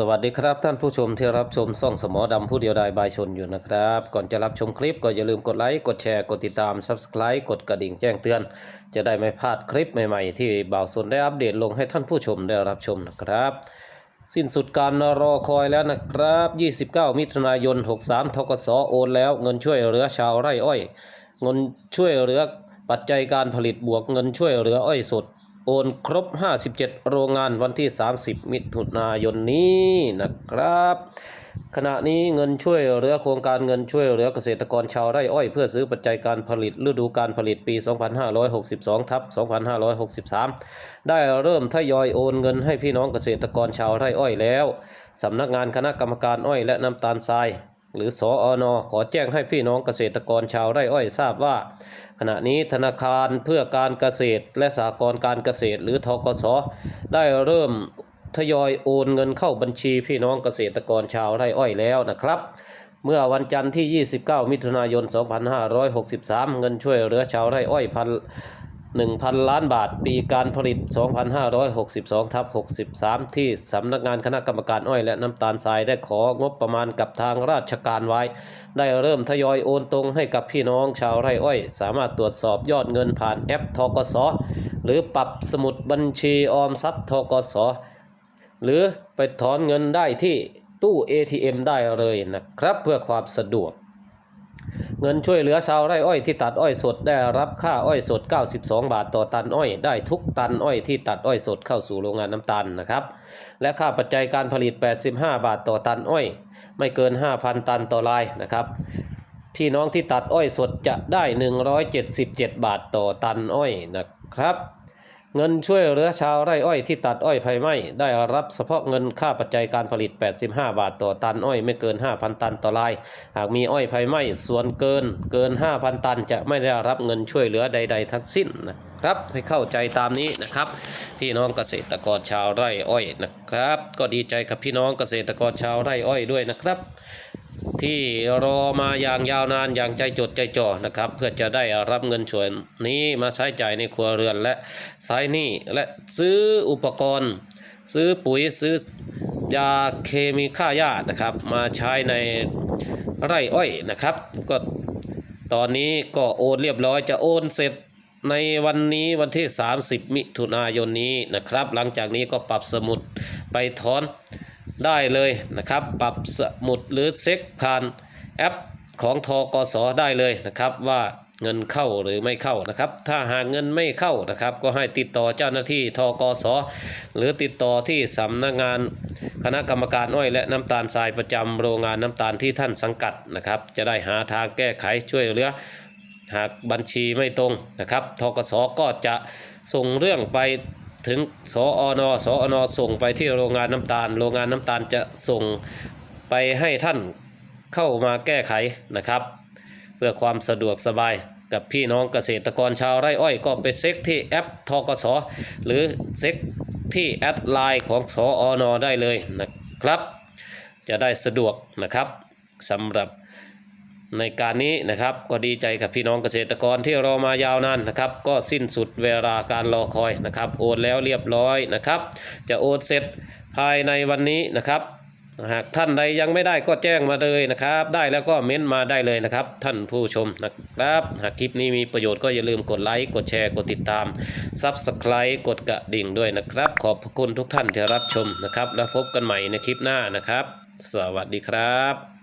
สวัสดีครับท่านผู้ชมที่รับชมส่องสมอดำผู้เดียวดายบายชนอยู่นะครับ ก่อนจะรับชมคลิปก็อย่าลืมกดไลค์กดแชร์กดติดตาม Subscribe กดกระดิ่งแจ้งเตือน จะได้ไม่พลาดคลิปใหม่ๆ ที่บ่าวสนได้อัปเดตลงให้ท่านผู้ชมได้รับชมนะครับ สิ้นสุดการรอคอยแล้วนะครับ 29 มิถุนายน 63ทกสโอนแล้ว เงินช่วยเหลือชาวไร่อ้อย เงินช่วยเหลือปัจจัยการผลิตบวกเงินช่วยเหลืออ้อยสด โอนครบ 57 โรงงานวันที่ 30 มิถุนายนนี้นะครับ ขณะนี้เงินช่วยเหลือโครงการเงินช่วยเหลือเกษตรกรชาวไร่อ้อยเพื่อซื้อปัจจัยการผลิตฤดูการผลิตปี 2562ทับ2563 ได้เริ่มทยอยโอนเงินให้พี่น้องเกษตรกรชาวไร่อ้อยแล้ว สำนักงานคณะกรรมการอ้อยและน้ำตาลทราย หรือสออนขอแจ้งให้พี่น้องเกษตรกรชาวไร่อ้อยทราบว่า ขณะนี้ธนาคารเพื่อการเกษตรและสหกรณ์การเกษตร หรือทกสได้เริ่มทยอยโอนเงินเข้าบัญชีพี่น้องเกษตรกรชาวไร่อ้อยแล้วนะครับเมื่อวันจันทร์ที่ 29 มิถุนายน 2563 เงินช่วยเหลือชาวไร่อ้อยพัน 1,000 ล้านบาท ปีการผลิต 2562ทับ63 ที่สำนักงานคณะกรรมการอ้อยและน้ำตาลทรายได้ของบประมาณกับทางราชการไว้ ได้เริ่มทยอยโอนตรงให้กับพี่น้องชาวไร่อ้อย สามารถตรวจสอบยอดเงินผ่านแอปทกสหรือปรับสมุดบัญชีออมทรัพย์ทกสหรือไปถอนเงินได้ที่ตู้ ATM ได้เลยนะครับ เพื่อความสะดวก เงินช่วยเหลือชาวไร่อ้อยที่ตัดอ้อยสดได้รับค่าอ้อยสด 92 บาทต่อตันอ้อย ได้ทุกตันอ้อยที่ตัดอ้อยสดเข้าสู่โรงงานน้ำตาลนะครับ และค่าปัจจัยการผลิต 85 บาทต่อตันอ้อย ไม่เกิน 5,000 ตันต่อรายนะครับพี่น้องที่ตัดอ้อยสดจะได้ 177 บาทต่อตันอ้อยนะครับ เงินช่วยเหลือชาวไร่อ้อยที่ตัดอ้อยไฟไหม้ได้รับเฉพาะเงินค่าปัจจัยการผลิต 85 บาทต่อตันอ้อยไม่เกิน 5,000 ตันต่อราย หากมีอ้อยไฟไหม้ส่วนเกินเกิน 5,000 ตันจะไม่ได้รับเงินช่วยเหลือใด ๆ ทั้งสิ้นนะครับให้เข้าใจตามนี้นะครับ พี่น้องเกษตรกรชาวไร่อ้อยนะครับ ก็ดีใจกับพี่น้องเกษตรกรชาวไร่อ้อยด้วยนะครับ ที่รอมาอย่างยาวนานอย่างใจจดใจจ่อนะครับ เพื่อจะได้รับเงินส่วนนี้มาใช้จ่ายในครัวเรือนและใช้หนี้และซื้ออุปกรณ์ ซื้อปุ๋ยซื้อยาเคมีฆ่าหญ้านะครับ มาใช้ในไร่อ้อยนะครับ ก็ตอนนี้ก็โอนเรียบร้อยจะโอนเสร็จในวันนี้วันที่ 30 มิถุนายนนี้นะครับ หลังจากนี้ก็ปรับสมุดไปถอน ได้เลยนะครับ ปรับสมุดหรือเซ็กผ่านแอปของทกสได้เลยนะครับว่าเงินเข้าหรือไม่เข้านะครับ ถ้าหากเงินไม่เข้านะครับ ก็ให้ติดต่อเจ้าหน้าที่ทกสหรือติดต่อที่สำนักงานคณะกรรมการอ้อยและน้ำตาลทรายประจำโรงงานน้ำตาลที่ท่านสังกัดนะครับ จะได้หาทางแก้ไขช่วยเหลือ หากบัญชีไม่ตรงนะครับทกสก็จะส่งเรื่องไป ถึงสออนสออนส่งไปที่โรงงานน้ำตาล โรงงานน้ำตาลจะส่งไปให้ท่านเข้ามาแก้ไขนะครับ เพื่อความสะดวกสบายกับพี่น้องเกษตรกรชาวไร่อ้อยก็ไปเช็คที่แอปทกสหรือเช็คที่แอดไลน์ของสออนได้เลยนะครับ จะได้สะดวกนะครับสำหรับ ในการนี้นะครับก็ดีใจกับพี่น้องเกษตรกรที่รอมายาวนานนะครับ ก็สิ้นสุดเวลาการรอคอยนะครับ โอนแล้วเรียบร้อยนะครับ จะโอนเสร็จภายในวันนี้นะครับหากท่านใดยังไม่ได้ก็แจ้งมาเลยนะครับ ได้แล้วก็เม้นต์มาได้เลยนะครับ ท่านผู้ชมนะครับ หากคลิปนี้มีประโยชน์ก็อย่าลืมกดไลค์กดแชร์กดติดตาม Subscribe กดกระดิ่งด้วยนะครับ ขอบคุณทุกท่านที่รับชมนะครับ แล้วพบกันใหม่ในคลิปหน้านะครับ สวัสดีครับ